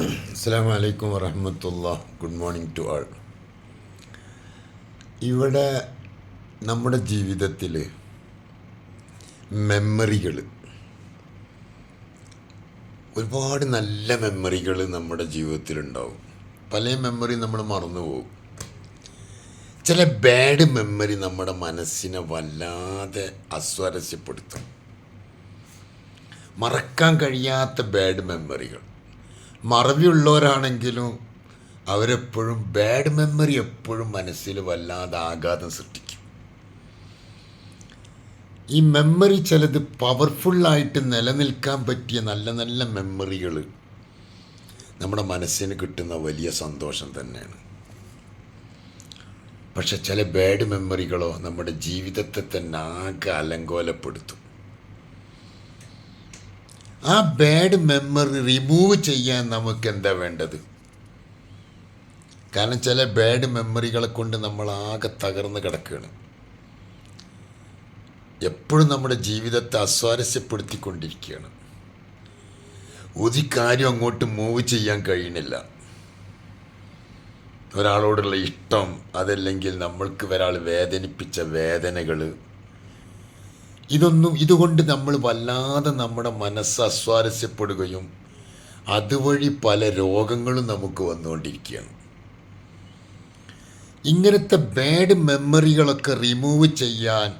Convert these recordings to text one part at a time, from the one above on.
അസ്സാം വലൈക്കും വറഹമത്തുള്ള. ഗുഡ് മോർണിംഗ് ടു ആൾ ഇവിടെ നമ്മുടെ ജീവിതത്തിൽ മെമ്മറികൾ ഒരുപാട് നല്ല മെമ്മറികൾ നമ്മുടെ ജീവിതത്തിലുണ്ടാവും. പല മെമ്മറി നമ്മൾ മറന്നു പോകും. ചില ബാഡ് മെമ്മറി നമ്മുടെ മനസ്സിനെ വല്ലാതെ അസ്വാരസ്യപ്പെടുത്തും. മറക്കാൻ കഴിയാത്ത ബാഡ് മെമ്മറികൾ മറവിയുള്ളവരാണെങ്കിലും അവരെപ്പോഴും ബാഡ് മെമ്മറി എപ്പോഴും മനസ്സിൽ വല്ലാതെ ആഘാതം സൃഷ്ടിക്കും. ഈ മെമ്മറി ചിലത് പവർഫുള്ളായിട്ട് നിലനിൽക്കാൻ പറ്റിയ നല്ല നല്ല മെമ്മറികൾ നമ്മുടെ മനസ്സിന് കിട്ടുന്ന വലിയ സന്തോഷം തന്നെയാണ്. പക്ഷെ ചില ബാഡ് മെമ്മറികളോ നമ്മുടെ ജീവിതത്തെ തന്നെ ആകെ അലങ്കോലപ്പെടുത്തും. ആ ബാഡ് മെമ്മറി റിമൂവ് ചെയ്യാൻ നമുക്ക് എന്താ വേണ്ടത്? കാരണം ചില ബാഡ് മെമ്മറികളെ കൊണ്ട് നമ്മൾ ആകെ തകർന്ന് കിടക്കുകയാണ്. എപ്പോഴും നമ്മുടെ ജീവിതത്തെ അസ്വാരസ്യപ്പെടുത്തിക്കൊണ്ടിരിക്കുകയാണ്. ഒരു കാര്യം അങ്ങോട്ട് മൂവ് ചെയ്യാൻ കഴിയണില്ല ഒരാളോടുള്ള ഇഷ്ടം അതല്ലെങ്കിൽ നമ്മൾക്ക് ഒരാൾ വേദനിപ്പിച്ച വേദനകൾ ഇതൊന്നും ഇതുകൊണ്ട് നമ്മൾ വല്ലാതെ നമ്മുടെ മനസ്സ് അസ്വാരസ്യപ്പെടുകയും അതുവഴി പല രോഗങ്ങളും നമുക്ക് വന്നുകൊണ്ടിരിക്കുകയാണ്. ഇങ്ങനത്തെ ബാഡ് മെമ്മറികളൊക്കെ റിമൂവ് ചെയ്യാൻ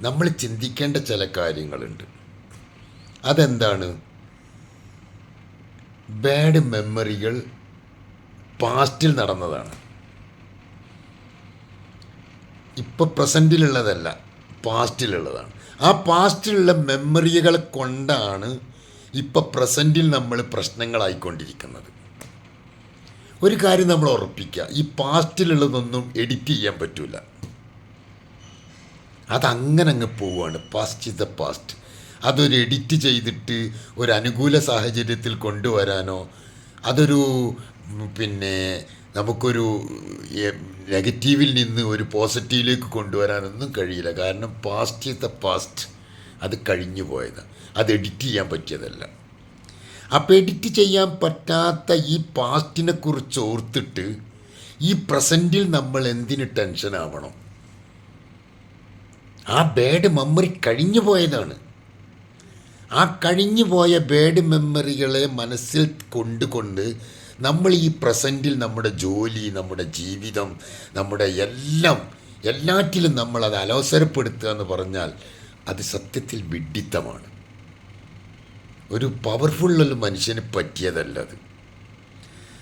നമ്മൾ ചിന്തിക്കേണ്ട ചില കാര്യങ്ങളുണ്ട്. അതെന്താണ്? ബാഡ് മെമ്മറികൾ പാസ്റ്റിൽ നടന്നതാണ്. ഇപ്പോൾ പ്രസന്റിലുള്ളതല്ല പാസ്റ്റിലുള്ളതാണ് ആ പാസ്റ്റിലുള്ള മെമ്മറികളെ കൊണ്ടാണ് ഇപ്പോൾ പ്രസന്റിൽ നമ്മൾ പ്രശ്നങ്ങളായിക്കൊണ്ടിരിക്കുന്നത്. ഒരു കാര്യം നമ്മൾ ഉറപ്പിക്കുക ഈ പാസ്റ്റിലുള്ളതൊന്നും എഡിറ്റ് ചെയ്യാൻ പറ്റില്ല അതങ്ങനെ അങ്ങ് പോവുകയാണ് പാസ്റ്റ് ഇസ് ദ പാസ്റ്റ് അതൊരു എഡിറ്റ് ചെയ്തിട്ട് ഒരു അനുകൂല സാഹചര്യത്തിൽ കൊണ്ടുവരാനോ അതൊരു പിന്നെ നമുക്കൊരു നെഗറ്റീവിൽ നിന്ന് ഒരു പോസിറ്റീവിലേക്ക് കൊണ്ടുവരാനൊന്നും കഴിയില്ല. കാരണം പാസ്റ്റ് ഇസ് ദ പാസ്റ്റ് അത് കഴിഞ്ഞു പോയതാണ് അത് എഡിറ്റ് ചെയ്യാൻ പറ്റിയതല്ല. അപ്പോൾ എഡിറ്റ് ചെയ്യാൻ പറ്റാത്ത ഈ പാസ്റ്റിനെ കുറിച്ച് ഓർത്തിട്ട് ഈ പ്രസന്റിൽ നമ്മൾ എന്തിന് ടെൻഷൻ ആവണം? ആ ബാഡ് മെമ്മറി കഴിഞ്ഞു പോയതാണ്. ആ കഴിഞ്ഞു പോയ ബാഡ് മെമ്മറികളെ മനസ്സിൽ കൊണ്ടുകൊണ്ട് നമ്മൾ ഈ പ്രസന്റിൽ നമ്മുടെ ജോലി നമ്മുടെ ജീവിതം നമ്മുടെ എല്ലാം എല്ലാറ്റിലും നമ്മൾ അത് അലോസരപ്പെടുത്തുക എന്ന് പറഞ്ഞാൽ അത് സത്യത്തിൽ വിഡിത്തമാണ് ഒരു പവർഫുള്ളൊരു മനുഷ്യന് പറ്റിയതല്ല അത്.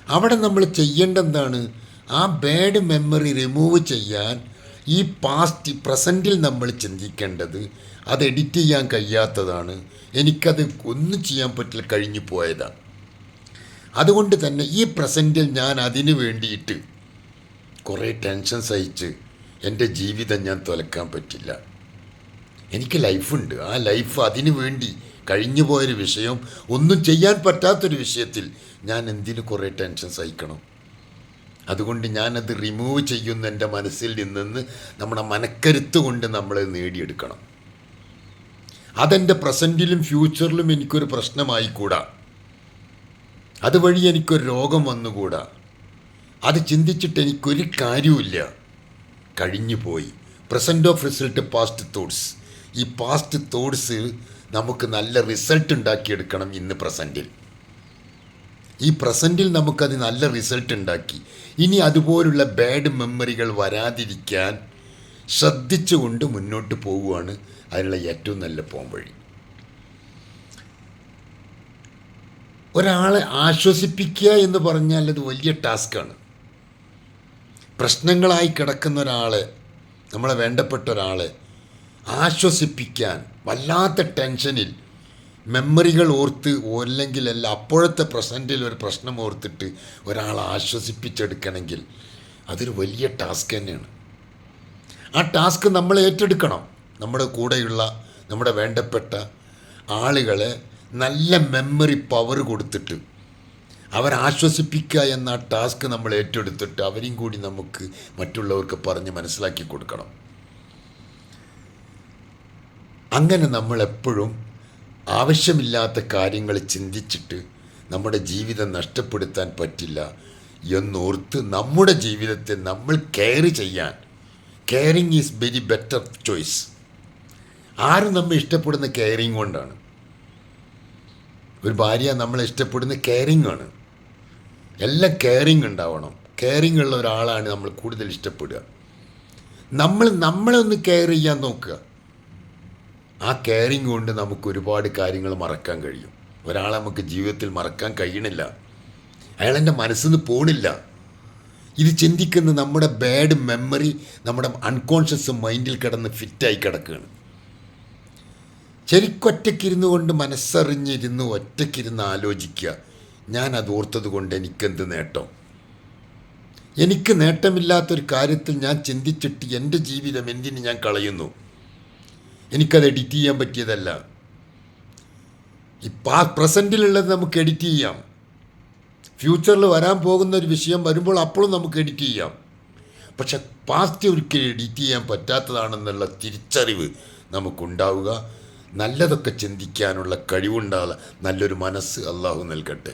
അവിടെ നമ്മൾ ചെയ്യേണ്ട എന്താണ് ആ ബാഡ് മെമ്മറി റിമൂവ് ചെയ്യാൻ ഈ പാസ്റ്റ് പ്രസന്റിൽ നമ്മൾ ചിന്തിക്കേണ്ടത് അത് എഡിറ്റ് ചെയ്യാൻ കഴിയാത്തതാണ്. എനിക്കത് ഒന്നും ചെയ്യാൻ പറ്റില്ല കഴിഞ്ഞു പോയതാണ്. അതുകൊണ്ട് തന്നെ ഈ പ്രസന്റിൽ ഞാൻ അതിനു വേണ്ടിയിട്ട് കുറേ ടെൻഷൻ സഹിച്ച് എന്റെ ജീവിതം ഞാൻ തുലക്കാൻ പറ്റില്ല. എനിക്ക് ലൈഫുണ്ട്. ആ ലൈഫ് അതിനു വേണ്ടി കഴിഞ്ഞു പോയൊരു വിഷയം ഒന്നും ചെയ്യാൻ പറ്റാത്തൊരു വിഷയത്തിൽ ഞാൻ എന്തിനു കുറേ ടെൻഷൻ സഹിക്കണം അതുകൊണ്ട് ഞാനത് റിമൂവ് ചെയ്യുന്ന എന്റെ മനസ്സിൽ നിന്ന് നമ്മുടെ മനക്കരുത്ത് കൊണ്ട് നമ്മൾ നേടിയെടുക്കണം. അതെന്റെ പ്രസന്റിലും ഫ്യൂച്ചറിലും എനിക്കൊരു പ്രശ്നമായിക്കൂടാ. അതുവഴി എനിക്കൊരു രോഗം വന്നുകൂടാ. അത് ചിന്തിച്ചിട്ട് എനിക്കൊരു കാര്യവുമില്ല. കഴിഞ്ഞു പോയി present of result past thoughts ഈ പാസ്റ്റ് തോട്ട്സ് നമുക്ക് നല്ല റിസൾട്ട് ഉണ്ടാക്കിയെടുക്കണം ഇന്ന് പ്രസന്റിൽ ഈ പ്രസന്റിൽ നമുക്കത് നല്ല റിസൾട്ട് ഉണ്ടാക്കി. ഇനി അതുപോലുള്ള ബാഡ് മെമ്മറികൾ വരാതിരിക്കാൻ ശ്രദ്ധിച്ചുകൊണ്ട് മുന്നോട്ട് പോവുകയാണ് അതിനുള്ള ഏറ്റവും നല്ല പോംവഴി. ഒരാളെ ആശ്വസിപ്പിക്കുക എന്ന് പറഞ്ഞാൽ അത് വലിയ ടാസ്ക്കാണ്. പ്രശ്നങ്ങളായി കിടക്കുന്ന ഒരാളെ നമ്മളെ വേണ്ടപ്പെട്ട ഒരാളെ ആശ്വസിപ്പിക്കാൻ വല്ലാത്ത ടെൻഷനിൽ മെമ്മറികൾ ഓർത്ത് അല്ലെങ്കിൽ അല്ല അപ്പോഴത്തെ പ്രസന്റിൽ ഒരു പ്രശ്നം ഓർത്തിട്ട് ഒരാളെ ആശ്വസിപ്പിച്ചെടുക്കണമെങ്കിൽ അതൊരു വലിയ ടാസ്ക് തന്നെയാണ്. ആ ടാസ്ക് നമ്മൾ ഏറ്റെടുക്കണം. നമ്മുടെ കൂടെയുള്ള നമ്മുടെ വേണ്ടപ്പെട്ട ആളുകളെ നല്ല മെമ്മറി പവർ കൊടുത്തിട്ട് അവരാശ്വസിപ്പിക്കുക എന്ന ടാസ്ക് നമ്മൾ ഏറ്റെടുത്തിട്ട് അവരെയും കൂടി നമുക്ക് മറ്റുള്ളവർക്ക് പറഞ്ഞ് മനസ്സിലാക്കി കൊടുക്കണം. അങ്ങനെ നമ്മൾ എപ്പോഴും ആവശ്യമില്ലാത്ത കാര്യങ്ങൾ ചിന്തിച്ചിട്ട് നമ്മുടെ ജീവിതം നഷ്ടപ്പെടുത്താൻ പറ്റില്ല എന്നോർത്ത് നമ്മുടെ ജീവിതത്തെ നമ്മൾ കെയർ ചെയ്യാൻ. Caring is very better choice ആരും നമ്മെ ഇഷ്ടപ്പെടുന്ന കെയറിങ് കൊണ്ടാണ്. ഒരു ഭാര്യ നമ്മളെ ഇഷ്ടപ്പെടുന്ന കെയറിങ് ആണ്. എല്ലാം കെയറിങ് ഉണ്ടാവണം. കെയറിങ് ഉള്ള ഒരാളാണ് നമ്മൾ കൂടുതൽ ഇഷ്ടപ്പെടുക. നമ്മൾ നമ്മളെ ഒന്ന് കെയർ ചെയ്യാൻ നോക്കുക. ആ കെയറിങ് കൊണ്ട് നമുക്ക് ഒരുപാട് കാര്യങ്ങൾ മറക്കാൻ കഴിയും. ഒരാളെ നമുക്ക് ജീവിതത്തിൽ മറക്കാൻ കഴിയണില്ല. അയാളെന്റെ മനസ്സിൽ നിന്ന് പോണില്ല. ഇത് ചിന്തിക്കുന്ന നമ്മുടെ ബാഡ് മെമ്മറി നമ്മുടെ അൺകോൺഷ്യസ് മൈൻഡിൽ കിടന്ന് ഫിറ്റായി കിടക്കുകയാണ്. ശരിക്കൊറ്റയ്ക്കിരുന്നു കൊണ്ട് മനസ്സറിഞ്ഞിരുന്ന് ഒറ്റയ്ക്കിരുന്ന് ആലോചിക്കുക. ഞാൻ അത് ഓർത്തത് കൊണ്ട് എനിക്കെന്ത് നേട്ടം? എനിക്ക് നേട്ടമില്ലാത്തൊരു കാര്യത്തിൽ ഞാൻ ചിന്തിച്ചിട്ട് എന്റെ ജീവിതം എന്തിന് ഞാൻ കളയുന്നു? എനിക്കത് എഡിറ്റ് ചെയ്യാൻ പറ്റിയതല്ല. ഇപ്പം ആ പ്രസന്റിലുള്ളത് നമുക്ക് എഡിറ്റ് ചെയ്യാം. ഫ്യൂച്ചറിൽ വരാൻ പോകുന്ന ഒരു വിഷയം വരുമ്പോൾ അപ്പോഴും നമുക്ക് എഡിറ്റ് ചെയ്യാം. പക്ഷെ പാസ്റ്റ് ഒരിക്കലും എഡിറ്റ് ചെയ്യാൻ പറ്റാത്തതാണെന്നുള്ള തിരിച്ചറിവ് നമുക്കുണ്ടാവുക. നല്ലതൊക്കെ ചിന്തിക്കാനുള്ള കഴിവുണ്ടാകുക നല്ലൊരു മനസ്സ് അള്ളാഹു നൽകട്ടെ.